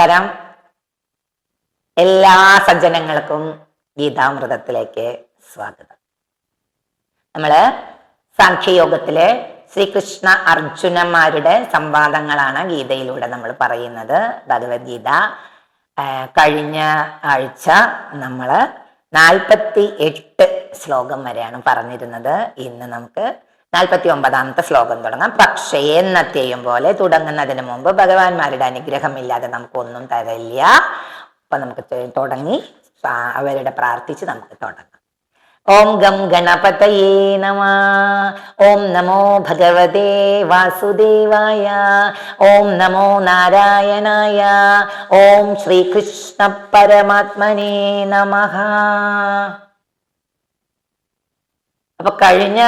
നമസ്കാരം. എല്ലാ സജ്ജനങ്ങൾക്കും ഗീതാമൃതത്തിലേക്ക് സ്വാഗതം. നമ്മൾ സാഖ്യയോഗത്തിലെ ശ്രീകൃഷ്ണ അർജുനന്മാരുടെ സംവാദങ്ങളാണ് ഗീതയിലൂടെ നമ്മൾ പറയുന്നത്. ഭഗവത്ഗീത കഴിഞ്ഞ ആഴ്ച നമ്മൾ നാൽപ്പത്തി എട്ട് ശ്ലോകം വരെയാണ് പറഞ്ഞിരുന്നത്. ഇന്ന് നമുക്ക് നാൽപ്പത്തി ഒമ്പതാമത്തെ ശ്ലോകം തുടങ്ങാം. പക്ഷേ എന്നത്തെയും പോലെ തുടങ്ങുന്നതിന് മുമ്പ് ഭഗവാന്മാരുടെ അനുഗ്രഹം ഇല്ലാതെ നമുക്കൊന്നും തരില്ല. അപ്പൊ നമുക്ക് തുടങ്ങി. അവരുടെ പ്രാർത്ഥിച്ച് നമുക്ക് തുടങ്ങാം. ഓം ഗം ഗണപതയേ നമ ഓം നമോ ഭഗവതേ വാസുദേവായ ഓം നമോ നാരായണായ ഓം ശ്രീകൃഷ്ണ പരമാത്മനേ നമ. അപ്പൊ കഴിഞ്ഞ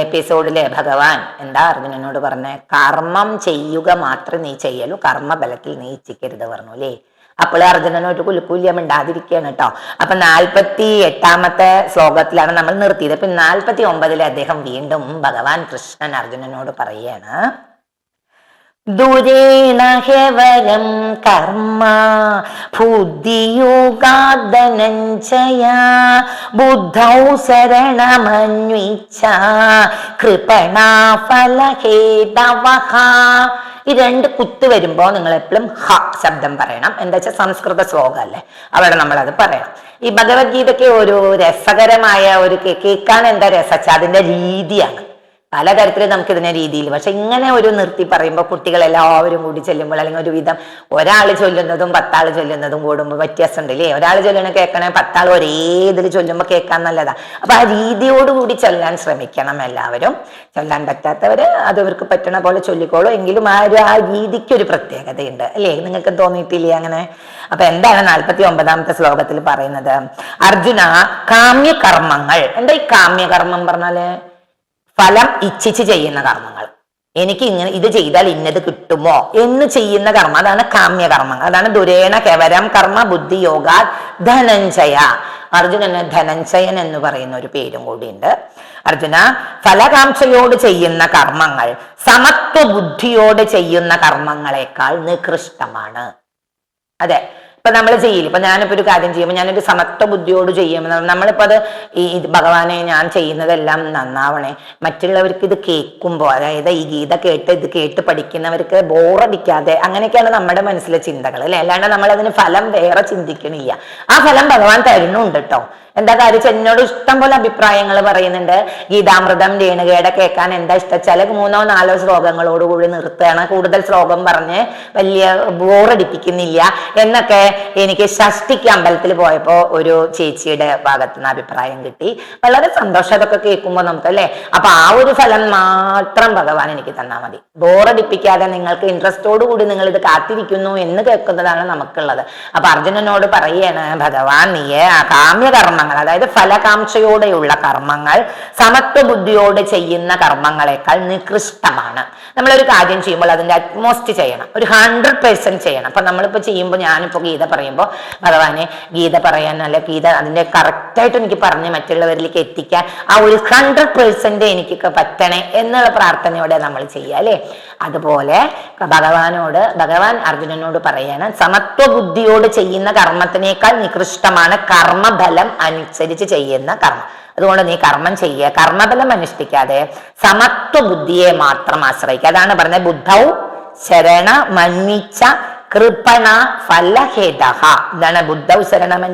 എപ്പിസോഡിലെ ഭഗവാൻ എന്താ അർജുനനോട് പറഞ്ഞ? കർമ്മം ചെയ്യുക മാത്രം നീ ചെയ്യലൂ കർമ്മബലത്തിൽ നീ ഇച്ഛിക്കരുത് പറഞ്ഞു അല്ലേ? അപ്പോൾ അർജുനനോട് കുലുക്കൂല്യം ഉണ്ടാതിരിക്കുകയാണ് കേട്ടോ. അപ്പൊ നാൽപ്പത്തി എട്ടാമത്തെ ശ്ലോകത്തിലാണ് നമ്മൾ നിർത്തിയത്. അപ്പൊ നാൽപ്പത്തി ഒമ്പതിൽ അദ്ദേഹം വീണ്ടും ഭഗവാൻ കൃഷ്ണൻ അർജുനനോട് പറയുകയാണ് ദുരേണ ഹ്യവരം കർമ്മ ബുദ്ധിയുഗാദനഞ്ചയ ബുദ്ധൗ ശരണമന്വിച്ച കൃപണാ ഫലഹേതവഹ ഈ രണ്ട് കുത്ത് വരുമ്പോ നിങ്ങൾ എപ്പോഴും ഹ ശബ്ദം പറയണം. എന്താ വെച്ചാൽ സംസ്കൃത ശ്ലോകം അല്ലേ അവിടെ നമ്മൾ അത് പറയണം. ഈ ഭഗവത്ഗീതയ്ക്ക് ഒരു രസകരമായ ഒരു കേൾക്കാൻ എന്താ രസച്ച അതിന്റെ രീതിയാണ്. പലതരത്തിൽ നമുക്ക് ഇതിനെ രീതിയിൽ പക്ഷെ ഇങ്ങനെ ഒരു നിർത്തി പറയുമ്പോൾ കുട്ടികൾ എല്ലാവരും കൂടി ചെല്ലുമ്പോൾ അല്ലെങ്കിൽ ഒരുവിധം ഒരാൾ ചൊല്ലുന്നതും പത്താൾ ചൊല്ലുന്നതും കൂടുമ്പോൾ വ്യത്യാസം ഉണ്ട് അല്ലേ ഒരാൾ ചൊല്ലണ കേൾക്കണേ പത്താൾ ഒരേ ഇതിൽ ചൊല്ലുമ്പോൾ കേൾക്കാൻ നല്ലതാ. അപ്പൊ ആ രീതിയോടുകൂടി ചൊല്ലാൻ ശ്രമിക്കണം എല്ലാവരും. ചൊല്ലാൻ പറ്റാത്തവര് അത് അവർക്ക് പറ്റണ പോലെ ചൊല്ലിക്കോളൂ. എങ്കിലും ആ ഒരു ആ രീതിക്ക് ഒരു പ്രത്യേകതയുണ്ട് അല്ലേ? നിങ്ങൾക്ക് തോന്നിയിട്ടില്ലേ അങ്ങനെ? അപ്പൊ എന്താണ് നാൽപ്പത്തി ഒമ്പതാമത്തെ ശ്ലോകത്തിൽ പറയുന്നത്? അർജുന കാമ്യകർമ്മങ്ങൾ. എന്താ ഈ കാമ്യകർമ്മം പറഞ്ഞാൽ? ഫലം ഇച്ഛിച്ച് ചെയ്യുന്ന കർമ്മങ്ങൾ. എനിക്ക് ഇങ്ങനെ ഇത് ചെയ്താൽ ഇന്നത് കിട്ടുമോ എന്ന് ചെയ്യുന്ന കർമ്മം. അതാണ് കാമ്യകർമ്മങ്ങൾ. അതാണ് ദുരേണ കെവരം കർമ്മ ബുദ്ധി യോഗ ധനഞ്ജയ. അർജുനന് ധനഞ്ജയൻ എന്ന് പറയുന്ന ഒരു പേരും കൂടിയുണ്ട്. അർജുന ഫലകാംക്ഷയോട് ചെയ്യുന്ന കർമ്മങ്ങൾ സമത്വ ബുദ്ധിയോട് ചെയ്യുന്ന കർമ്മങ്ങളെക്കാൾ നികൃഷ്ടമാണ്. അതെ. ഇപ്പൊ നമ്മൾ ചെയ്യില്ല? ഇപ്പൊ ഞാനിപ്പോ ഒരു കാര്യം ചെയ്യുമ്പോൾ ഞാനൊരു സമത്വ ബുദ്ധിയോട് ചെയ്യുമ്പോൾ നമ്മളിപ്പോ അത് ഈ ഭഗവാനെ ഞാൻ ചെയ്യുന്നതെല്ലാം നന്നാവണേ. മറ്റുള്ളവർക്ക് ഇത് കേൾക്കുമ്പോൾ അതായത് ഈ ഗീത കേട്ട് ഇത് കേട്ട് പഠിക്കുന്നവർക്ക് ബോറടിക്കാതെ അങ്ങനെയൊക്കെയാണ് നമ്മുടെ മനസ്സിലെ ചിന്തകൾ അല്ലെ? അല്ലാണ്ട് നമ്മൾ അതിന് ഫലം വേറെ ചിന്തിക്കണില്ല. ആ ഫലം ഭഗവാൻ തരുന്നുണ്ട് കേട്ടോ എന്താ കാര്യം? എന്നോട് ഇഷ്ടം പോലെ അഭിപ്രായങ്ങൾ പറയുന്നുണ്ട്. ഗീതാമൃതം രേണുകയുടെ കേൾക്കാൻ എന്താ ഇഷ്ടം? ചില മൂന്നോ നാലോ ശ്ലോകങ്ങളോട് കൂടി നിർത്തുകയാണ്. കൂടുതൽ ശ്ലോകം പറഞ്ഞ് വലിയ ബോറടിപ്പിക്കുന്നില്ല എന്നൊക്കെ എനിക്ക് ഷഷ്ടിക്ക് അമ്പലത്തിൽ പോയപ്പോൾ ഒരു ചേച്ചിയുടെ ഭാഗത്തു നിന്ന് അഭിപ്രായം കിട്ടി. വളരെ സന്തോഷം. അതൊക്കെ കേൾക്കുമ്പോൾ നമുക്ക് അല്ലേ? അപ്പൊ ആ ഒരു ഫലം മാത്രം ഭഗവാൻ എനിക്ക് തന്നാൽ മതി. ബോറടിപ്പിക്കാതെ നിങ്ങൾക്ക് ഇൻട്രസ്റ്റോട് കൂടി നിങ്ങൾ ഇത് കാത്തിരിക്കുന്നു എന്ന് കേൾക്കുന്നതാണ് നമുക്കുള്ളത്. അപ്പൊ അർജുനനോട് പറയാണ് ഭഗവാൻ നീയെ ആ കാമ്യകർമ്മങ്ങൾ അതായത് ഫലകാംക്ഷയോടെയുള്ള കർമ്മങ്ങൾ സമത്വ ബുദ്ധിയോടെ ചെയ്യുന്ന കർമ്മങ്ങളെക്കാൾ നികൃഷ്ടമാണ്. നമ്മളൊരു കാര്യം ചെയ്യുമ്പോൾ അതിന്റെ അറ്റ്മോസ്റ്റ് ചെയ്യണം ഒരു ഹൺഡ്രഡ് പെർസെന്റ് ചെയ്യണം. അപ്പൊ നമ്മളിപ്പോ ചെയ്യുമ്പോൾ ഞാനിപ്പോ ഗീത പറയുമ്പോൾ ഭഗവാനെ ഗീത പറയാൻ അല്ലെ ഗീത അതിന്റെ കറക്റ്റായിട്ട് എനിക്ക് പറഞ്ഞ് മറ്റുള്ളവരിലേക്ക് എത്തിക്കാൻ ആ ഒരു ഹൺഡ്രഡ് പെർസെന്റ് എനിക്ക് പറ്റണേ എന്നുള്ള പ്രാർത്ഥനയോടെ നമ്മൾ ചെയ്യുക അല്ലേ? അതുപോലെ ഭഗവാനോട് ഭഗവാൻ അർജുനനോട് പറയാണ് സമത്വ ബുദ്ധിയോട് ചെയ്യുന്ന കർമ്മത്തിനേക്കാൾ നികൃഷ്ടമാണ് കർമ്മഫലം അനുസരിച്ച് ചെയ്യുന്ന കർമ്മം. അതുകൊണ്ട് നീ കർമ്മം ചെയ്യുക കർമ്മബലം അനുഷ്ഠിക്കാതെ സമത്വ ബുദ്ധിയെ മാത്രം ആശ്രയിക്കുക. അതാണ് പറഞ്ഞത് ബുദ്ധൗ ശരണ മന്വിച്ച കൃപണ ഫലഹേത ഇതാണ് ബുദ്ധൗ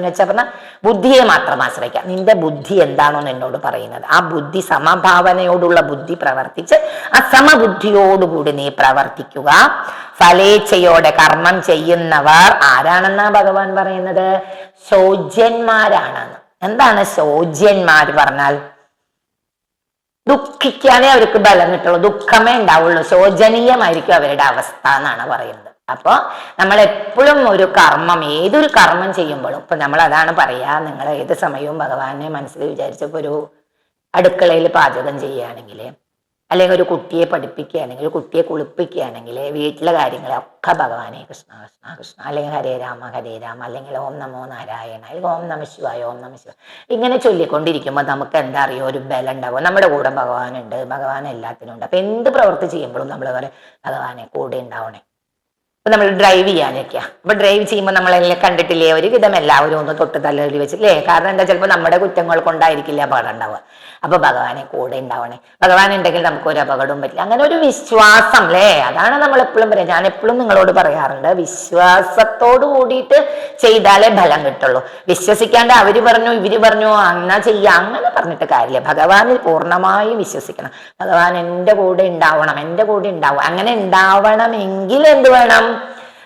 വെച്ചാൽ പറഞ്ഞ ബുദ്ധിയെ മാത്രം ആശ്രയിക്കാം നിന്റെ ബുദ്ധി എന്താണോ എന്നോട് പറയുന്നത്. ആ ബുദ്ധി സമഭാവനയോടുള്ള ബുദ്ധി പ്രവർത്തിച്ച് ആ സമബുദ്ധിയോടുകൂടി നീ പ്രവർത്തിക്കുക. ഫലേച്ഛയോടെ കർമ്മം ചെയ്യുന്നവർ ആരാണെന്നാ ഭഗവാൻ പറയുന്നത്? ശോച്യന്മാരാണെന്ന് എന്താണ് സോജ്യന്മാർ പറഞ്ഞാൽ? ദുഃഖിക്കാനേ അവർക്ക് ബലം കിട്ടുള്ളൂ ദുഃഖമേ ഉണ്ടാവുള്ളൂ. ശോചനീയമായിരിക്കും അവരുടെ അവസ്ഥ എന്നാണ് പറയുന്നത്. അപ്പൊ നമ്മൾ എപ്പോഴും ഒരു കർമ്മം ഏതൊരു കർമ്മം ചെയ്യുമ്പോഴും ഇപ്പൊ നമ്മൾ അതാണ് പറയാ നിങ്ങൾ ഏത് സമയവും ഭഗവാനെ മനസ്സിൽ വിചാരിച്ചപ്പോ ഒരു അടുക്കളയിൽ പാചകം ചെയ്യുകയാണെങ്കിൽ അല്ലെങ്കിൽ ഒരു കുട്ടിയെ പഠിപ്പിക്കുകയാണെങ്കിൽ ഒരു കുട്ടിയെ കുളിപ്പിക്കുകയാണെങ്കിൽ വീട്ടിലെ കാര്യങ്ങളൊക്കെ ഭഗവാനെ കൃഷ്ണ കൃഷ്ണ കൃഷ്ണ. അല്ലെങ്കിൽ ഹരേ രാമ ഹരേ രാമ. അല്ലെങ്കിൽ ഓം നമോ നാരായണ. അല്ലെങ്കിൽ ഓം നമ ശിവായ ഓം നമ ശിവ ഇങ്ങനെ ചൊല്ലിക്കൊണ്ടിരിക്കുമ്പോൾ നമുക്ക് എന്താ അറിയോ? ഒരു ബലം ഉണ്ടാവും. നമ്മുടെ കൂടെ ഭഗവാനുണ്ട്. ഭഗവാൻ എല്ലാത്തിനും ഉണ്ട്. അപ്പം എന്ത് പ്രവൃത്തി ചെയ്യുമ്പോഴും നമ്മൾ പറയും ഭഗവാനെ കൂടെ ഉണ്ടാവണേ. ഇപ്പൊ നമ്മൾ ഡ്രൈവ് ചെയ്യാനൊക്കെയാ. അപ്പൊ ഡ്രൈവ് ചെയ്യുമ്പോൾ നമ്മളെല്ലാം കണ്ടിട്ടില്ലേ? ഒരു വിധം എല്ലാവരും ഒന്ന് തൊട്ട് തലയിൽ വെച്ചില്ലേ കാരണം എന്താ ചിലപ്പോൾ നമ്മുടെ കുറ്റങ്ങൾ കൊണ്ടായിരിക്കില്ല അപകടം ഉണ്ടാവുക അപ്പൊ ഭഗവാനെ കൂടെ ഉണ്ടാവണേ. ഭഗവാൻ ഉണ്ടെങ്കിൽ നമുക്ക് ഒരു അപകടവും പറ്റില്ല. അങ്ങനെ ഒരു വിശ്വാസം അല്ലേ? അതാണ് നമ്മൾ എപ്പോഴും പറയാം. ഞാൻ എപ്പോഴും നിങ്ങളോട് പറയാറുണ്ട് വിശ്വാസത്തോട് കൂടിയിട്ട് ചെയ്താലേ ഫലം കിട്ടുള്ളൂ. വിശ്വസിക്കാണ്ട് അവർ പറഞ്ഞു ഇവർ പറഞ്ഞു അങ്ങനെ ചെയ്യാം. അങ്ങനെ പറഞ്ഞിട്ട് കാര്യമില്ല. ഭഗവാനിൽ പൂർണമായും വിശ്വസിക്കണം. ഭഗവാൻ എന്റെ കൂടെ ഉണ്ടാവണം എന്റെ കൂടെ ഉണ്ടാവും. അങ്ങനെ ഉണ്ടാവണമെങ്കിൽ എന്ത് വേണം?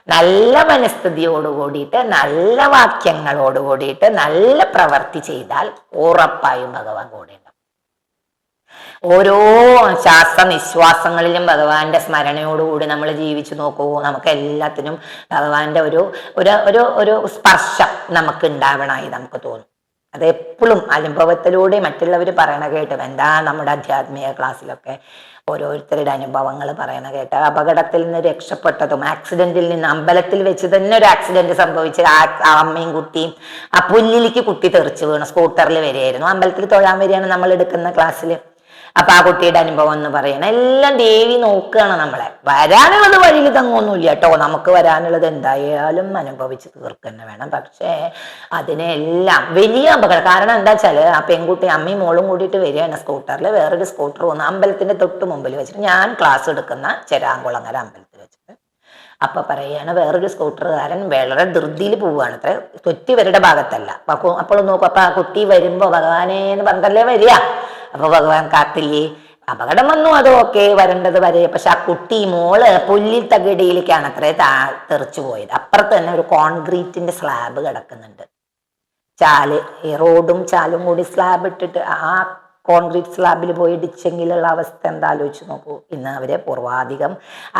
നല്ല മനസ്ഥിതിയോട് കൂടിയിട്ട് നല്ല വാക്യങ്ങളോട് കൂടിയിട്ട് നല്ല പ്രവൃത്തി ചെയ്താൽ ഉറപ്പായും ഭഗവാൻ കൂടെ ഓരോ ശ്വാസ നിശ്വാസങ്ങളിലും ഭഗവാന്റെ സ്മരണയോടുകൂടി നമ്മൾ ജീവിച്ചു നോക്കൂ. നമുക്ക് എല്ലാത്തിനും ഭഗവാന്റെ ഒരു ഒരു ഒരു സ്പർശം നമുക്ക് ഉണ്ടാവണമായി നമുക്ക് തോന്നും. അത് എപ്പോഴും അനുഭവത്തിലൂടെ മറ്റുള്ളവർ പറയണ കേട്ടും എന്താ നമ്മുടെ ആധ്യാത്മിക ക്ലാസ്സിലൊക്കെ ഓരോരുത്തരുടെ അനുഭവങ്ങൾ പറയണ കേട്ട്? അപകടത്തിൽ നിന്ന് രക്ഷപ്പെട്ടതും ആക്സിഡന്റിൽ നിന്ന് അമ്പലത്തിൽ വെച്ച് തന്നെ ഒരു ആക്സിഡന്റ് സംഭവിച്ച് ആ അമ്മയും കുട്ടിയും ആ പുല്ലിലേക്ക് കുട്ടി തെറിച്ച് വീണു സ്കൂട്ടറിൽ വരികയായിരുന്നു. അമ്പലത്തിൽ തൊഴാൻ വരികയാണ് നമ്മൾ എടുക്കുന്ന ക്ലാസ്സിൽ അപ്പൊ ആ കുട്ടിയുടെ അനുഭവം എന്ന് പറയണം എല്ലാം ദേവി നോക്കുകയാണ് നമ്മളെ. വരാനുള്ളത് വഴിയിൽ തങ്ങൊന്നുമില്ല കേട്ടോ. നമുക്ക് വരാനുള്ളത് എന്തായാലും അനുഭവിച്ച് തീർക്കന്നെ വേണം. പക്ഷേ അതിനെല്ലാം വലിയ അപകടം. കാരണം എന്താ വെച്ചാൽ ആ പെൺകുട്ടി അമ്മയും മോളും കൂടിയിട്ട് വരികയാണ് സ്കൂട്ടറിൽ വേറൊരു സ്കൂട്ടർ വന്നു അമ്പലത്തിന്റെ തൊട്ട് മുമ്പിൽ വെച്ചിട്ട് ഞാൻ ക്ലാസ് എടുക്കുന്ന ചെരാങ്കുളങ്ങര അമ്പലത്തിൽ വെച്ചിട്ട്. അപ്പൊ പറയാണ് വേറൊരു സ്കൂട്ടറുകാരൻ വളരെ ധൃതിയിൽ പോവുകയാണ്. അത്ര തൊറ്റിവരുടെ ഭാഗത്തല്ല. അപ്പൊ അപ്പോൾ നോക്കും അപ്പൊ ആ കുട്ടി വരുമ്പോ ഭഗവാനെ എന്ന് പറഞ്ഞല്ലേ വരിക? അപ്പൊ ഭഗവാൻ കാത്തില്ലേ? അപകടം വന്നു അത് ഓക്കെ വരേണ്ടത് വരെ. പക്ഷെ ആ കുട്ടി മോൾ പുല്ലിൽ തകിടിയിലേക്കാണ് അത്രേ താ തെറിച്ചു പോയത്. അപ്പുറത്ത് തന്നെ ഒരു കോൺക്രീറ്റിന്റെ സ്ലാബ് കിടക്കുന്നുണ്ട്. ചാൽ ഈ റോഡും ചാലും കൂടി സ്ലാബ് ഇട്ടിട്ട് ആ കോൺക്രീറ്റ് സ്ലാബിൽ പോയി ഇടിച്ചെങ്കിലുള്ള അവസ്ഥ എന്താ ആലോചിച്ച് നോക്കൂ. ഇന്ന് അവരെ പൂർവാധികം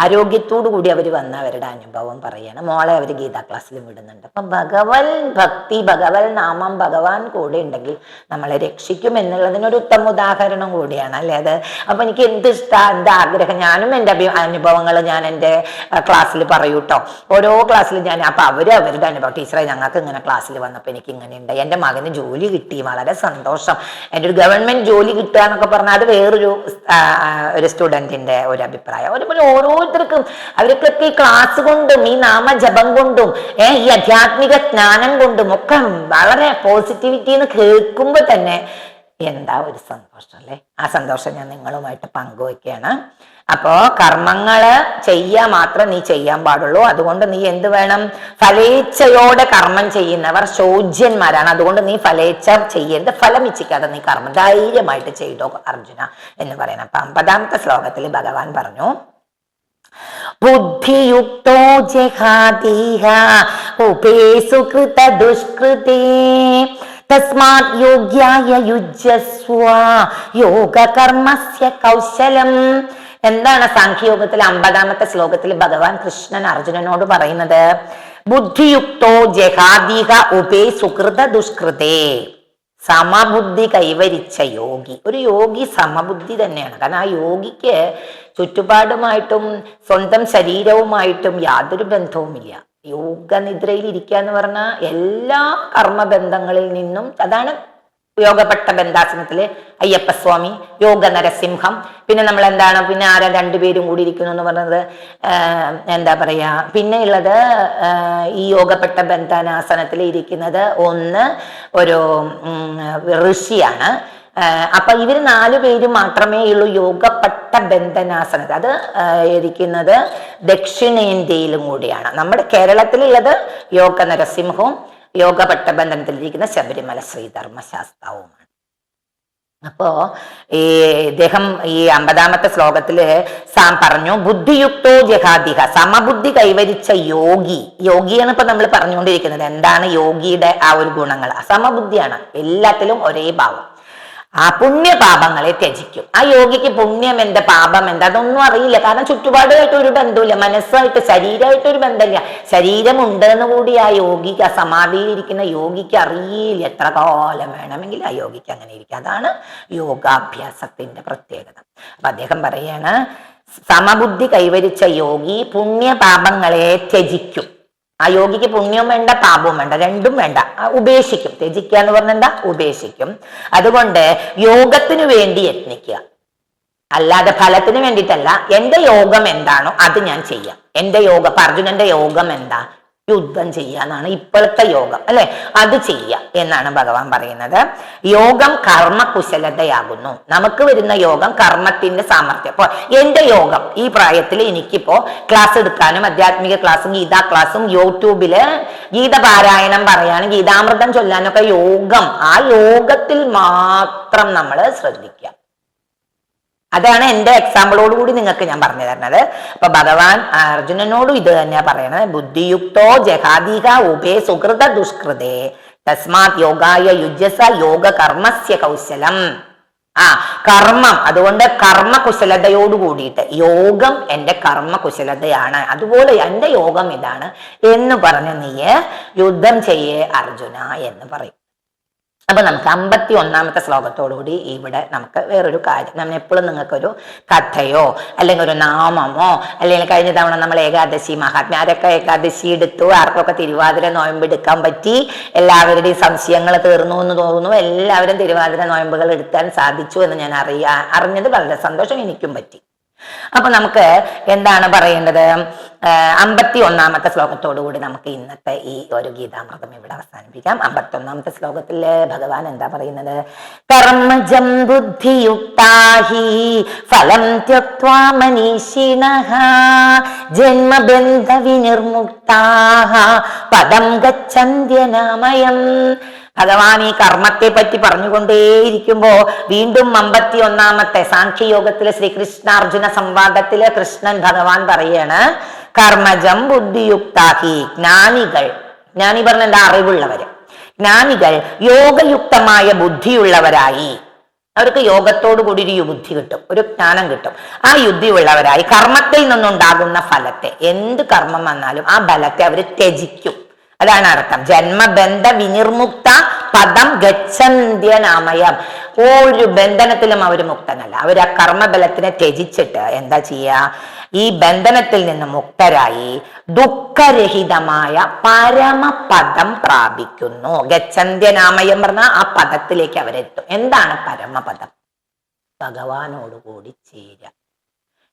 ആരോഗ്യത്തോടു കൂടി അവർ വന്ന അവരുടെ അനുഭവം പറയാണ്. മോളെ അവർ ഗീതാ ക്ലാസ്സിലും വിടുന്നുണ്ട്. അപ്പം ഭഗവൻ ഭക്തി ഭഗവൻ നാമം ഭഗവാൻ കൂടെ ഉണ്ടെങ്കിൽ നമ്മളെ രക്ഷിക്കും എന്നുള്ളതിനൊരു ഉത്തമ ഉദാഹരണം കൂടിയാണ് അല്ലേ അത്? അപ്പം എനിക്ക് എന്ത് ഇഷ്ടമാണ് എന്റെ ആഗ്രഹം? ഞാനും എന്റെ അനുഭവങ്ങൾ ഞാൻ എന്റെ ക്ലാസ്സിൽ പറയൂ കേട്ടോ ഓരോ ക്ലാസ്സിലും ഞാൻ അപ്പം അവർ അവരുടെ അനുഭവം. ടീച്ചറെ ഞങ്ങൾക്ക് ഇങ്ങനെ ക്ലാസ്സിൽ വന്നപ്പോൾ എനിക്ക് ഇങ്ങനെ ഉണ്ട് എന്റെ മകന് ജോലി കിട്ടി വളരെ സന്തോഷം. എന്റെ ഒരു ഗവൺമെന്റ് ജോലി കിട്ടുക എന്നൊക്കെ പറഞ്ഞാൽ അത് വേറൊരു ഒരു സ്റ്റുഡന്റിന്റെ ഒരു അഭിപ്രായം. അതുപോലെ ഓരോരുത്തർക്കും അവർക്കൊക്കെ ഈ ക്ലാസ് കൊണ്ടും ഈ നാമജപം കൊണ്ടും ഏഹ് ഈ ആധ്യാത്മിക ജ്ഞാനം കൊണ്ടും ഒക്കെ വളരെ പോസിറ്റിവിറ്റി എന്ന് കേൾക്കുമ്പോൾ തന്നെ എന്താ ഒരു സന്തോഷം അല്ലേ? ആ സന്തോഷം ഞാൻ നിങ്ങളുമായിട്ട് പങ്കുവയ്ക്കുകയാണ് അപ്പോ കർമ്മങ്ങൾ ചെയ്യാ മാത്രം നീ ചെയ്യാൻ പാടുള്ളൂ. അതുകൊണ്ട് നീ എന്ത് വേണം? ഫലേച്ഛയോടെ കർമ്മം ചെയ്യുന്നവർ ശോജ്യന്മാരാണ്. അതുകൊണ്ട് നീ ഫലേച്ഛ ചെയ്യരുത്. ഫലം ഇച്ഛിക്കാതെ നീ കർമ്മം ധൈര്യമായിട്ട് ചെയ്തോ അർജുന എന്ന് പറയുന്നത് അപ്പൊ അമ്പതാമത്തെ ശ്ലോകത്തിൽ ഭഗവാൻ പറഞ്ഞു ബുദ്ധിയുക്തോ ജഹാദീഹ ഉപേസു കൃത ദുഷ്കൃതേ തസ്മാത് യോഗ്യായ യുജസ്വ യോഗകർമ്മസ്യ കൗശലം എന്താണ് സാഖ്യയോഗത്തിലെ അമ്പതാമത്തെ ശ്ലോകത്തിൽ ഭഗവാൻ കൃഷ്ണൻ അർജുനനോട് പറയുന്നത്? ബുദ്ധിയുക്തോ ജഹാദീഹ ഉപേ സുഹൃത ദുഷ്കൃതേ സമബുദ്ധി കൈവരിച്ച യോഗി. ഒരു യോഗി സമബുദ്ധി തന്നെയാണ്. കാരണം ആ യോഗിക്ക് ചുറ്റുപാടുമായിട്ടും സ്വന്തം ശരീരവുമായിട്ടും യാതൊരു ബന്ധവുമില്ല. യോഗനിദ്രയിൽ ഇരിക്കുക എന്ന് പറഞ്ഞാൽ എല്ലാ കർമ്മബന്ധങ്ങളിൽ നിന്നും അതാണ് യോഗപ്പെട്ട ബന്ധാസനത്തിൽ അയ്യപ്പസ്വാമി യോഗ നരസിംഹം പിന്നെ നമ്മൾ എന്താണ് പിന്നെ ആരാ രണ്ടുപേരും കൂടി ഇരിക്കുന്നു എന്ന് പറയുന്നത് എന്താ പറയാ പിന്നെ ഉള്ളത് ഈ യോഗപ്പെട്ട ബന്ധനാസനത്തിൽ ഇരിക്കുന്നത് ഒന്ന് ഒരു ഋഷിയാണ്. അപ്പൊ ഇവർ നാലു പേര് മാത്രമേ ഉള്ളൂ യോഗപ്പെട്ട ബന്ധനാസനത്തിൽ. അത് ഇരിക്കുന്നത് ദക്ഷിണേന്ത്യയിലും കൂടിയാണ്. നമ്മുടെ കേരളത്തിലുള്ളത് യോഗ നരസിംഹവും യോഗപ്പെട്ട ബന്ധനത്തിലിരിക്കുന്ന ശബരിമല ശ്രീധർമ്മശാസ്താവുമാണ്. അപ്പോ ഈ ഇദ്ദേഹം ഈ അമ്പതാമത്തെ ശ്ലോകത്തിൽ സാം പറഞ്ഞു ബുദ്ധിയുക്തോ ജഹാദിഹ സമബുദ്ധി കൈവരിച്ച യോഗി. യോഗിയാണ് ഇപ്പൊ നമ്മൾ പറഞ്ഞുകൊണ്ടിരിക്കുന്നത്. എന്താണ് യോഗിയുടെ ആ ഒരു ഗുണങ്ങൾ? സമബുദ്ധിയാണ് എല്ലാത്തിലും ഒരേ ഭാവം. ആ പുണ്യപാപങ്ങളെ ത്യജിക്കും. ആ യോഗിക്ക് പുണ്യം എന്താ പാപം എന്താ അതൊന്നും അറിയില്ല. കാരണം ചുറ്റുപാടുമായിട്ട് ഒരു ബന്ധമില്ല മനസ്സായിട്ട് ശരീരമായിട്ട് ഒരു ബന്ധമില്ല. ശരീരമുണ്ട് എന്ന് കൂടി ആ യോഗിക്ക് ആ സമാധിയിലിരിക്കുന്ന യോഗിക്ക് അറിയില്ല. എത്ര കാലം വേണമെങ്കിൽ ആ യോഗിക്ക് അങ്ങനെ ഇരിക്കും. അതാണ് യോഗാഭ്യാസത്തിന്റെ പ്രത്യേകത. അപ്പൊ അദ്ദേഹം പറയാണ് സമബുദ്ധി കൈവരിച്ച യോഗി പുണ്യപാപങ്ങളെ ത്യജിക്കും. ആ യോഗിക്ക് പുണ്യവും വേണ്ട പാപവും വേണ്ട രണ്ടും വേണ്ട. ഉപേക്ഷിക്കും. ത്യജിക്കുക എന്ന് പറഞ്ഞ എന്താ? ഉപേക്ഷിക്കും. അതുകൊണ്ട് യോഗത്തിനു വേണ്ടി യത്നിക്കുക. അല്ലാതെ ഫലത്തിന് വേണ്ടിയിട്ടല്ല. എന്റെ യോഗം എന്താണോ അത് ഞാൻ ചെയ്യാം. എന്റെ യോഗം അർജുനന്റെ യോഗം എന്താ? യുദ്ധം ചെയ്യാന്നാണ് ഇപ്പോഴത്തെ യോഗം അല്ലെ? അത് ചെയ്യാം എന്നാണ് ഭഗവാൻ പറയുന്നത്. യോഗം കർമ്മകുശലതയാകുന്നു. നമുക്ക് വരുന്ന യോഗം കർമ്മത്തിന്റെ സാമർഥ്യം. അപ്പോൾ എന്റെ യോഗം ഈ പ്രായത്തിൽ എനിക്കിപ്പോ ക്ലാസ് എടുക്കാനും ആധ്യാത്മിക ക്ലാസ്സും ഗീതാ ക്ലാസ്സും യൂട്യൂബിൽ ഗീത പാരായണം പറയാനും ഗീതാമൃതം ചൊല്ലാനൊക്കെ യോഗം. ആ യോഗത്തിൽ മാത്രം നമ്മൾ ശ്രദ്ധിക്കുക. അതാണ് എന്റെ എക്സാമ്പിളോട് കൂടി നിങ്ങൾക്ക് ഞാൻ പറഞ്ഞു തരുന്നത്. അപ്പൊ ഭഗവാൻ അർജുനനോടും ഇത് തന്നെയാ പറയണത്. ബുദ്ധിയുക്തോ ജഹാദിക ഉഭേ സുഹൃത ദുഷ്കൃതേ. തസ്മാത് യോഗായ യുജസ യോഗ കർമ്മസ്യ കൗശലം. ആ കർമ്മം. അതുകൊണ്ട് കർമ്മ കുശലതയോട് കൂടിയിട്ട് യോഗം എന്റെ കർമ്മകുശലതയാണ്. അതുപോലെ എന്റെ യോഗം ഇതാണ് എന്ന് പറഞ്ഞ് നീ യുദ്ധം ചെയ്യേ അർജുന എന്ന് പറയും. അപ്പൊ നമുക്ക് അമ്പത്തി ഒന്നാമത്തെ ശ്ലോകത്തോടുകൂടി ഇവിടെ നമുക്ക് വേറൊരു കാര്യം. നമ്മൾ എപ്പോഴും നിങ്ങൾക്കൊരു കഥയോ അല്ലെങ്കിൽ ഒരു നാമമോ അല്ലെങ്കിൽ കഴിഞ്ഞ തവണ നമ്മൾ ഏകാദശി മഹാത്മാരൊക്കെ ഏകാദശി എടുത്തു ആർക്കൊക്കെ തിരുവാതിര നോയമ്പ് എടുക്കാൻ പറ്റി എല്ലാവരുടെയും സംശയങ്ങൾ തീർന്നു എന്ന് തോന്നുന്നു എല്ലാവരും തിരുവാതിര നോയമ്പുകൾ എടുക്കാൻ സാധിച്ചു എന്ന് ഞാൻ അറിയാ അറിഞ്ഞത് വളരെ സന്തോഷം എനിക്കും പറ്റി. അപ്പൊ നമുക്ക് എന്താണ് പറയേണ്ടത്? അമ്പത്തി ഒന്നാമത്തെ ശ്ലോകത്തോടുകൂടി നമുക്ക് ഇന്നത്തെ ഈ ഒരു ഗീതാമൃതം ഇവിടെ അവസാനിപ്പിക്കാം. അമ്പത്തി ഒന്നാമത്തെ ശ്ലോകത്തിൽ ഭഗവാൻ എന്താ പറയുന്നത്? കർമ്മജം ബുദ്ധിയുക്താഹി ഫലം ത്യക്വാമനീഷിണ ജന്മബന്ധവിനിർമുക്താഹ ജന്മബന്ധ വിനിർമുക്താഹ പദം ഗച്ഛന്ത്യനാമയം ഭഗവാൻ ഈ കർമ്മത്തെ പറ്റി പറഞ്ഞുകൊണ്ടേയിരിക്കുമ്പോ വീണ്ടും അമ്പത്തി ഒന്നാമത്തെ സാഖ്യയോഗത്തിലെ ശ്രീകൃഷ്ണാർജുന സംവാദത്തിൽ കൃഷ്ണൻ ഭഗവാൻ പറയാണ് കർമ്മജം ബുദ്ധിയുക്താഹി ജ്ഞാനികൾ. ജ്ഞാനി പറഞ്ഞ എന്താ? അറിവുള്ളവര്. ജ്ഞാനികൾ യോഗയുക്തമായ ബുദ്ധിയുള്ളവരായി. അവർക്ക് യോഗത്തോടു കൂടി ഒരു ബുദ്ധി കിട്ടും ഒരു ജ്ഞാനം കിട്ടും. ആ യുദ്ധിയുള്ളവരായി കർമ്മത്തിൽ നിന്നുണ്ടാകുന്ന ഫലത്തെ എന്ത് കർമ്മം വന്നാലും ആ ഫലത്തെ അവർ ത്യജിക്കും. അതാണ് അർത്ഥം. ജന്മബന്ധ വിനിർമുക്ത പദം ഗച്ഛന്ത്യനാമയം. ഒരു ബന്ധനത്തിലും അവർ മുക്തനല്ല. അവർ ആ കർമ്മബലത്തിനെ ത്യജിച്ചിട്ട് എന്താ ചെയ്യുക ഈ ബന്ധനത്തിൽ നിന്ന് മുക്തരായി ദുഃഖരഹിതമായ പരമപദം പ്രാപിക്കുന്നു. ഗച്ഛന്ത്യനാമയം പറഞ്ഞാൽ ആ പദത്തിലേക്ക് അവരെത്തും. എന്താണ് പരമപദം? ഭഗവാനോടുകൂടി ചേരുക.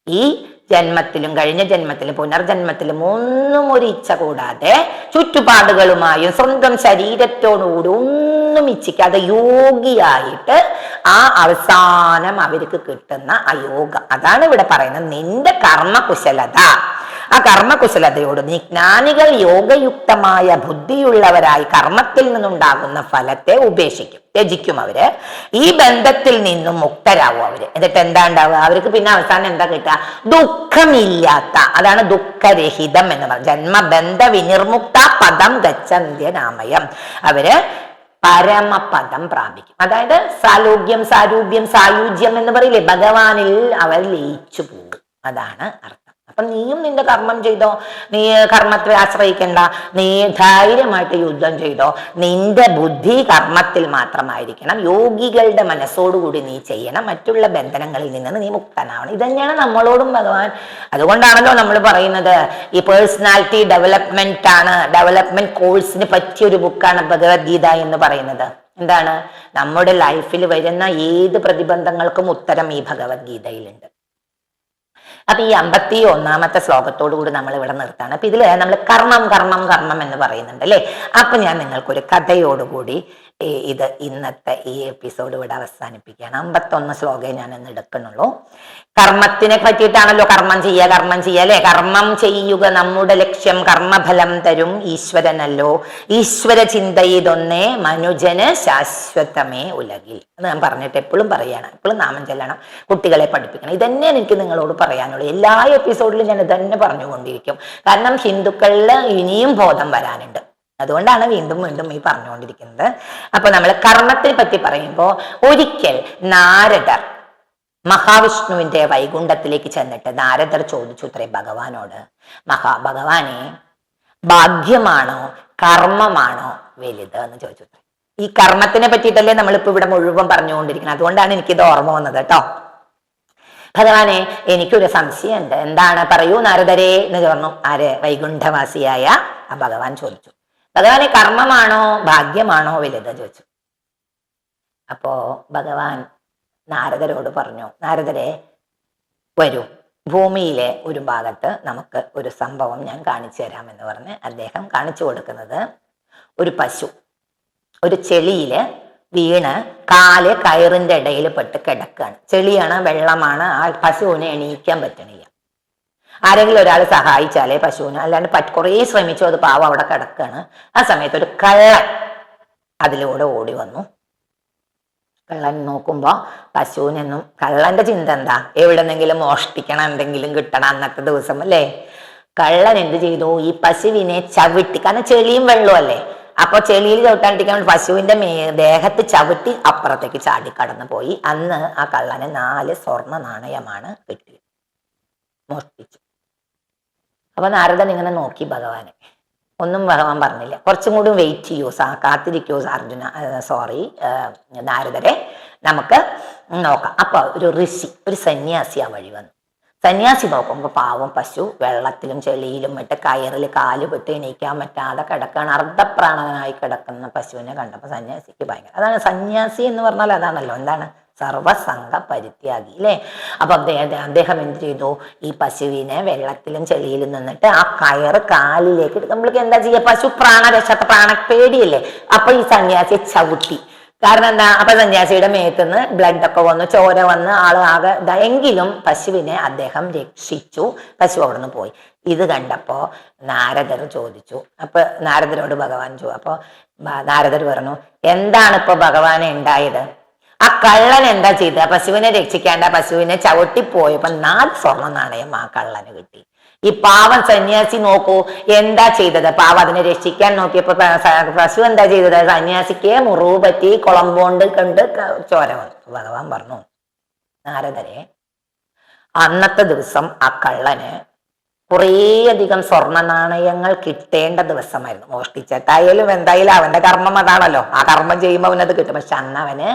ഈ ജന്മത്തിലും കഴിഞ്ഞ ജന്മത്തിലും പുനർജന്മത്തിലും ഒന്നും ഒരു ഇച്ഛ കൂടാതെ ചുറ്റുപാടുകളുമായും സ്വന്തം ശരീരത്തോടുകൂടി ഒന്നും ഇച്ഛിക്കാതെ യോഗിയായിട്ട് ആ അവസാനം അവർക്ക് കിട്ടുന്ന ആ യോഗ. അതാണ് ഇവിടെ പറയുന്നത്. നിന്റെ കർമ്മകുശലത ആ കർമ്മകുശലതയോട് നീ ജ്ഞാനികൾ യോഗയുക്തമായ ബുദ്ധിയുള്ളവരായി കർമ്മത്തിൽ നിന്നുണ്ടാകുന്ന ഫലത്തെ ഉപേക്ഷിക്കും ത്യജിക്കും അവർ. ഈ ബന്ധത്തിൽ നിന്നും മുക്തരാകും അവർ. എന്നിട്ട് എന്താ ഉണ്ടാവുക അവർക്ക് പിന്നെ അവസാനം എന്താ കിട്ടുക? ദുഃഖമില്ലാത്ത അതാണ് ദുഃഖരഹിതം എന്ന് പറയുന്നത് ജന്മബന്ധ വിനിർമുക്ത പദം ഗച്ഛന്ത്യനാമയം അവർ പരമപദം പ്രാപിക്കും. അതായത് സാലോഗ്യം സാരൂപ്യം സായുജ്യം എന്ന് പറയില്ലേ? ഭഗവാനിൽ അവർ ലയിച്ചു പോകും. അതാണ് അർത്ഥം. അപ്പൊ നീയും നിന്റെ കർമ്മം ചെയ്തോ. നീ കർമ്മത്തെ ആശ്രയിക്കണ്ട. നീ ധൈര്യമായിട്ട് യുദ്ധം ചെയ്തോ. നിന്റെ ബുദ്ധി കർമ്മത്തിൽ മാത്രമായിരിക്കണം. യോഗികളുടെ മനസ്സോടുകൂടി നീ ചെയ്യണം. മറ്റുള്ള ബന്ധനങ്ങളിൽ നിന്ന് നീ മുക്തനാവണം. ഇത് തന്നെയാണ് നമ്മളോടും ഭഗവാൻ. അതുകൊണ്ടാണല്ലോ നമ്മൾ പറയുന്നത് ഈ പേഴ്സണാലിറ്റി ഡെവലപ്മെന്റ് ആണ്. ഡെവലപ്മെന്റ് കോഴ്സിന് പറ്റിയ ഒരു ബുക്കാണ് ഭഗവത്ഗീത എന്ന് പറയുന്നത്. എന്താണ്? നമ്മുടെ ലൈഫിൽ വരുന്ന ഏത് പ്രതിബന്ധങ്ങൾക്കും ഉത്തരം ഈ ഭഗവത്ഗീതയിലുണ്ട്. അപ്പൊ ഈ അമ്പത്തി ഒന്നാമത്തെ ശ്ലോകത്തോടു കൂടി നമ്മൾ ഇവിടെ നിർത്താണ് അപ്പൊ ഇതിൽ നമ്മൾ കർമ്മം കർമ്മം കർമ്മം എന്ന് പറയുന്നുണ്ട് അല്ലെ? അപ്പൊ ഞാൻ നിങ്ങൾക്കൊരു കഥയോടുകൂടി ഇത് ഇന്നത്തെ ഈ എപ്പിസോഡ് ഇവിടെ അവസാനിപ്പിക്കുകയാണ്. അമ്പത്തൊന്ന് ശ്ലോകേ ഞാൻ ഇന്ന് എടുക്കുന്നുള്ളൂ. കർമ്മത്തിനെ പറ്റിയിട്ടാണല്ലോ കർമ്മം ചെയ്യുക കർമ്മം ചെയ്യുക അല്ലെ? കർമ്മം ചെയ്യുക നമ്മുടെ ലക്ഷ്യം കർമ്മഫലം തരും ഈശ്വരനല്ലോ. ഈശ്വര ചിന്ത ഇതൊന്നേ മനുജന് ശാശ്വതമേ ഉലകിൽ. എന്ന് ഞാൻ പറഞ്ഞിട്ട് എപ്പോഴും പറയണം. എപ്പോഴും നാമം ചെല്ലണം കുട്ടികളെ പഠിപ്പിക്കണം. ഇതന്നെ എനിക്ക് നിങ്ങളോട് പറയാനുള്ളൂ. എല്ലാ എപ്പിസോഡിലും ഞാൻ ഇതന്നെ പറഞ്ഞുകൊണ്ടിരിക്കും. കാരണം ഹിന്ദുക്കളിൽ ഇനിയും ബോധം വരാനുണ്ട്. അതുകൊണ്ടാണ് വീണ്ടും വീണ്ടും ഈ പറഞ്ഞുകൊണ്ടിരിക്കുന്നത്. അപ്പൊ നമ്മൾ കർമ്മത്തെ പറ്റി പറയുമ്പോൾ ഒരിക്കൽ നാരദർ മഹാവിഷ്ണുവിന്റെ വൈകുണ്ഠത്തിലേക്ക് ചെന്നിട്ട് നാരദർ ചോദിച്ചു ഇത്രേ ഭഗവാനോട് മഹാ ഭഗവാനെ ഭാഗ്യമാണോ കർമ്മമാണോ വലുത്? എന്ന് ചോദിച്ചു ഈ കർമ്മത്തിനെ പറ്റിയിട്ടല്ലേ നമ്മളിപ്പോ ഇവിടെ മുഴുവൻ പറഞ്ഞുകൊണ്ടിരിക്കുന്നത്. അതുകൊണ്ടാണ് എനിക്കിത് ഓർമ്മ വന്നത് കേട്ടോ. ഭഗവാനെ എനിക്കൊരു സംശയമുണ്ട്. എന്താണ്? പറയൂ നാരദരേ എന്ന് പറഞ്ഞു ആര്? വൈകുണ്ഠവാസിയായ? ആ ഭഗവാൻ ചോദിച്ചു. ഭഗവാനെ കർമ്മമാണോ ഭാഗ്യമാണോ വലുത് ചോദിച്ചു. അപ്പോ ഭഗവാൻ നാരദരോട് പറഞ്ഞു നാരദരെ വരൂ. ഭൂമിയിലെ ഒരു ഭാഗത്ത് നമുക്ക് ഒരു സംഭവം ഞാൻ കാണിച്ചു തരാമെന്ന് പറഞ്ഞ് അദ്ദേഹം കാണിച്ചു കൊടുക്കുന്നത് ഒരു പശു. ഒരു ചെളിയിൽ വീണ് കാൽ കയറിന്റെ ഇടയിൽ പെട്ട് കിടക്കുകയാണ് ചെളിയാണ് വെള്ളമാണ് ആ പശുവിനെ എണീക്കാൻ പറ്റണില്ല. ആരെങ്കിലും ഒരാൾ സഹായിച്ചാലേ പശുവിന്. അല്ലാണ്ട് പറ്റ് കുറേ ശ്രമിച്ചു. അത് പാവം അവിടെ കിടക്കുകയാണ് ആ സമയത്ത് ഒരു കള്ളൻ അതിലൂടെ ഓടി വന്നു. കള്ളൻ നോക്കുമ്പോ പശുവിനൊന്നും കള്ളന്റെ ചിന്ത എന്താ? എവിടെന്നെങ്കിലും മോഷ്ടിക്കണം എന്തെങ്കിലും കിട്ടണം അന്നത്തെ ദിവസം അല്ലേ? കള്ളൻ എന്ത് ചെയ്തു? ഈ പശുവിനെ ചവിട്ടി കാരണം ചെളിയും വെള്ളവും അല്ലേ? അപ്പൊ ചെളിയിൽ ചവിട്ടാണ്ടിരിക്കാൻ പശുവിന്റെ മേ ദേഹത്ത് ചവിട്ടി അപ്പുറത്തേക്ക് ചാടി കടന്നു പോയി. അന്ന് ആ കള്ളന് നാല് സ്വർണ നാണയമാണ് കിട്ടിയത്. മോഷ്ടിച്ചു. അപ്പൊ നാരദൻ ഇങ്ങനെ നോക്കി ഭഗവാനെ. ഒന്നും ഭഗവാൻ പറഞ്ഞില്ല. കുറച്ചും കൂടി വെയിറ്റ് ചെയ്യൂ കാത്തിരിക്കൂ അർജുന സോറി നാരദരെ. നമുക്ക് നോക്കാം. അപ്പൊ ഒരു ഋഷി ഒരു സന്യാസി ആ വഴി വന്നു. സന്യാസി നോക്കുമ്പോൾ പാവം പശു വെള്ളത്തിലും ചെളിയിലും ഇട്ട് കയറിൽ കാൽ പെട്ട് എണീക്കാൻ പറ്റാതെ കിടക്കാണ്. അർദ്ധപ്രാണനായി കിടക്കുന്ന പശുവിനെ കണ്ടപ്പോൾ സന്യാസിക്ക് ഭയങ്കര അതാണ് സന്യാസി എന്ന് പറഞ്ഞാൽ അതാണല്ലോ. എന്താണ്? സർവസംഘ പരിത്യാഗി അല്ലേ അപ്പൊ അദ്ദേഹം അദ്ദേഹം എന്ത് ചെയ്തു? ഈ പശുവിനെ വെള്ളത്തിലും ചെളിയിലും നിന്നിട്ട് ആ കയറ് കാലിലേക്ക് നമ്മൾക്ക് എന്താ ചെയ്യുക പശു പ്രാണരക്ഷാത്ത പ്രാണപ്പേടിയല്ലേ അപ്പൊ ഈ സന്യാസിയെ ചവിട്ടി. കാരണം എന്താ? അപ്പൊ സന്യാസിയുടെ മേത്തുനിന്ന് ബ്ലഡ് ഒക്കെ വന്നു ചോര വന്ന് ആൾ ആകെ എങ്കിലും പശുവിനെ അദ്ദേഹം രക്ഷിച്ചു പശു അവിടുന്ന് പോയി. ഇത് കണ്ടപ്പോ നാരദർ ചോദിച്ചു. അപ്പൊ നാരദരോട് ഭഗവാൻ ചോ അപ്പൊ നാരദർ പറഞ്ഞു എന്താണ് ഇപ്പൊ ഭഗവാനെ ഉണ്ടായത്? ആ കള്ളൻ എന്താ ചെയ്തത് പശുവിനെ രക്ഷിക്കേണ്ട പശുവിനെ ചവിട്ടിപ്പോയപ്പോ നാല് സ്വർണ നാണയം ആ കള്ളന് കിട്ടി. ഈ പാവൻ സന്യാസി നോക്കൂ എന്താ ചെയ്തത്? പാവം അതിനെ രക്ഷിക്കാൻ നോക്കിയപ്പോ പശു എന്താ ചെയ്തത്? സന്യാസിക്ക് മുറിവ് പറ്റി കുളമ്പോണ്ട് കണ്ട് ചോര ഭഗവാൻ പറഞ്ഞു നാരദരെ അന്നത്തെ ദിവസം ആ കള്ളന് കുറേയധികം സ്വർണ നാണയങ്ങൾ കിട്ടേണ്ട ദിവസമായിരുന്നു. മോഷ്ടിച്ചിട്ടായാലും എന്തായാലും അവന്റെ കർമ്മം അതാണല്ലോ. ആ കർമ്മം ചെയ്യുമ്പോൾ അവനത് കിട്ടും. പക്ഷെ അന്ന് അവന്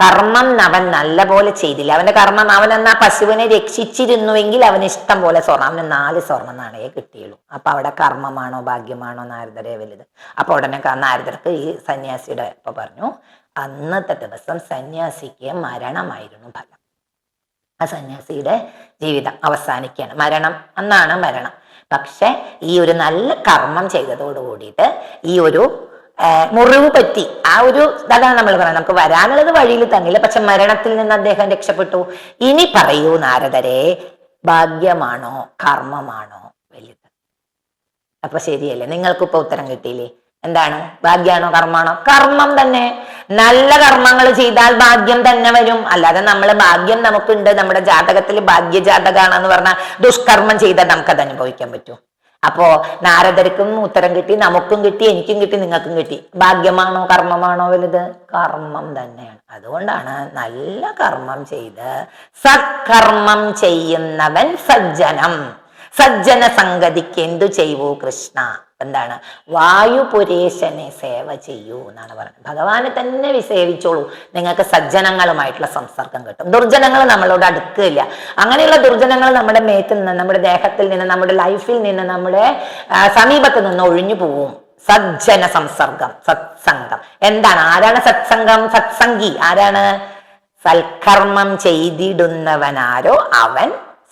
കർമ്മം അവൻ നല്ല പോലെ ചെയ്തില്ല. അവന്റെ കർമ്മം അവൻ എന്നാ പശുവിനെ രക്ഷിച്ചിരുന്നുവെങ്കിൽ അവന് ഇഷ്ടം പോലെ സ്വർണം അവന് നാല് സ്വർണ നാണയെ കിട്ടിയുള്ളൂ. അപ്പൊ അവിടെ കർമ്മമാണോ ഭാഗ്യമാണോ നാരദരെ വലുത്? അപ്പൊ ഉടനെ നാരദർക്ക് ഈ സന്യാസിയുടെ ഇപ്പൊ പറഞ്ഞു അന്നത്തെ ദിവസം സന്യാസിക്ക് മരണമായിരുന്നു ഫലം. ആ സന്യാസിയുടെ ജീവിതം അവസാനിക്കുകയാണ്. മരണം അന്നാണ് മരണം. പക്ഷെ ഈ ഒരു നല്ല കർമ്മം ചെയ്തതോട് കൂടിയിട്ട് ഈ ഒരു മുറിവ് പറ്റി. ആ ഒരു അതാണ് നമ്മൾ പറയുന്നത്. നമുക്ക് വരാനുള്ളത് വഴിയിൽ തന്നില്ല പക്ഷെ മരണത്തിൽ നിന്ന് അദ്ദേഹം രക്ഷപ്പെട്ടു. ഇനി പറയൂ നാരദരെ ഭാഗ്യമാണോ കർമ്മമാണോ വലുത്? അപ്പൊ ശരിയല്ലേ. നിങ്ങൾക്കിപ്പോ ഉത്തരം കിട്ടിയില്ലേ? എന്താണ്? ഭാഗ്യാണോ കർമ്മമാണോ? കർമ്മം തന്നെ. നല്ല കർമ്മങ്ങൾ ചെയ്താൽ ഭാഗ്യം തന്നെ വരും. അല്ലാതെ നമ്മൾ ഭാഗ്യം നമുക്കുണ്ട്. നമ്മുടെ ജാതകത്തിൽ ഭാഗ്യജാതകാണെന്ന് പറഞ്ഞാൽ ദുഷ്കർമ്മം ചെയ്താൽ നമുക്കത് അനുഭവിക്കാൻ പറ്റൂ. അപ്പോ നാരദർക്കും ഉത്തരം കിട്ടി നമുക്കും കിട്ടി എനിക്കും കിട്ടി നിങ്ങൾക്കും കിട്ടി. ഭാഗ്യമാണോ കർമ്മമാണോ വലുത്? കർമ്മം തന്നെയാണ്. അതുകൊണ്ടാണ് നല്ല കർമ്മം ചെയ്ത് സത്കർമ്മം ചെയ്യുന്നവൻ സജ്ജനം. സജ്ജന സംഗതിക്ക് എന്തു ചെയ്യൂ കൃഷ്ണ? എന്താണ്? വായുപുരേശനെ സേവ ചെയ്യൂ എന്നാണ് പറയുന്നത് ഭഗവാനെ തന്നെ വിസേവിച്ചോളൂ. നിങ്ങൾക്ക് സജ്ജനങ്ങളുമായിട്ടുള്ള സംസർഗം കിട്ടും. ദുർജനങ്ങൾ നമ്മളോട് അടുക്കില്ല. അങ്ങനെയുള്ള ദുർജനങ്ങൾ നമ്മുടെ മേത്തിൽ നിന്ന് നമ്മുടെ ദേഹത്തിൽ നിന്ന് നമ്മുടെ ലൈഫിൽ നിന്ന് നമ്മുടെ സമീപത്ത് നിന്ന് ഒഴിഞ്ഞു പോവും. സജ്ജന സംസർഗം സത്സംഗം. എന്താണ്? ആരാണ് സത്സംഗം? സത്സംഗി. ആരാണ്? സൽക്കർമ്മം ചെയ്തിടുന്നവനാരോ? അവൻ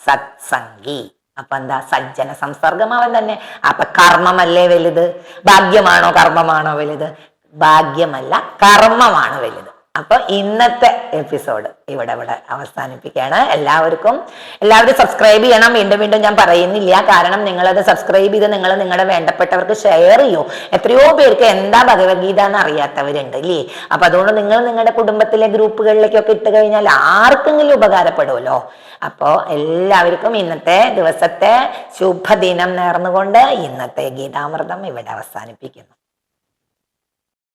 സത്സംഗി. അപ്പൊ എന്താ? സജ്ജന സംസർഗം അവൻ തന്നെ. അപ്പൊ കർമ്മമല്ലേ വലുത്? ഭാഗ്യമാണോ കർമ്മമാണോ വലുത്? ഭാഗ്യമല്ല കർമ്മമാണ് വലുത്. അപ്പൊ ഇന്നത്തെ എപ്പിസോഡ് ഇവിടെ ഇവിടെ അവസാനിപ്പിക്കുകയാണ്. എല്ലാവർക്കും എല്ലാവരും സബ്സ്ക്രൈബ് ചെയ്യണം. വീണ്ടും വീണ്ടും ഞാൻ പറയുന്നില്ല. കാരണം നിങ്ങളത് സബ്സ്ക്രൈബ് ചെയ്ത് നിങ്ങൾ നിങ്ങളുടെ വേണ്ടപ്പെട്ടവർക്ക് ഷെയർ ചെയ്യൂ. എത്രയോ പേർക്ക് എന്താ ഭഗവത്ഗീത എന്ന് അറിയാത്തവരുണ്ട് ഇല്ലേ? അപ്പൊ അതുകൊണ്ട് നിങ്ങൾ നിങ്ങളുടെ കുടുംബത്തിലെ ഗ്രൂപ്പുകളിലേക്കൊക്കെ ഇട്ട് കഴിഞ്ഞാൽ ആർക്കെങ്കിലും ഉപകാരപ്പെടുമല്ലോ അപ്പോൾ എല്ലാവർക്കും ഇന്നത്തെ ദിവസത്തെ ശുഭദിനം നേർന്നുകൊണ്ട് ഇന്നത്തെ ഗീതാമൃതം ഇവിടെ അവസാനിപ്പിക്കുന്നു.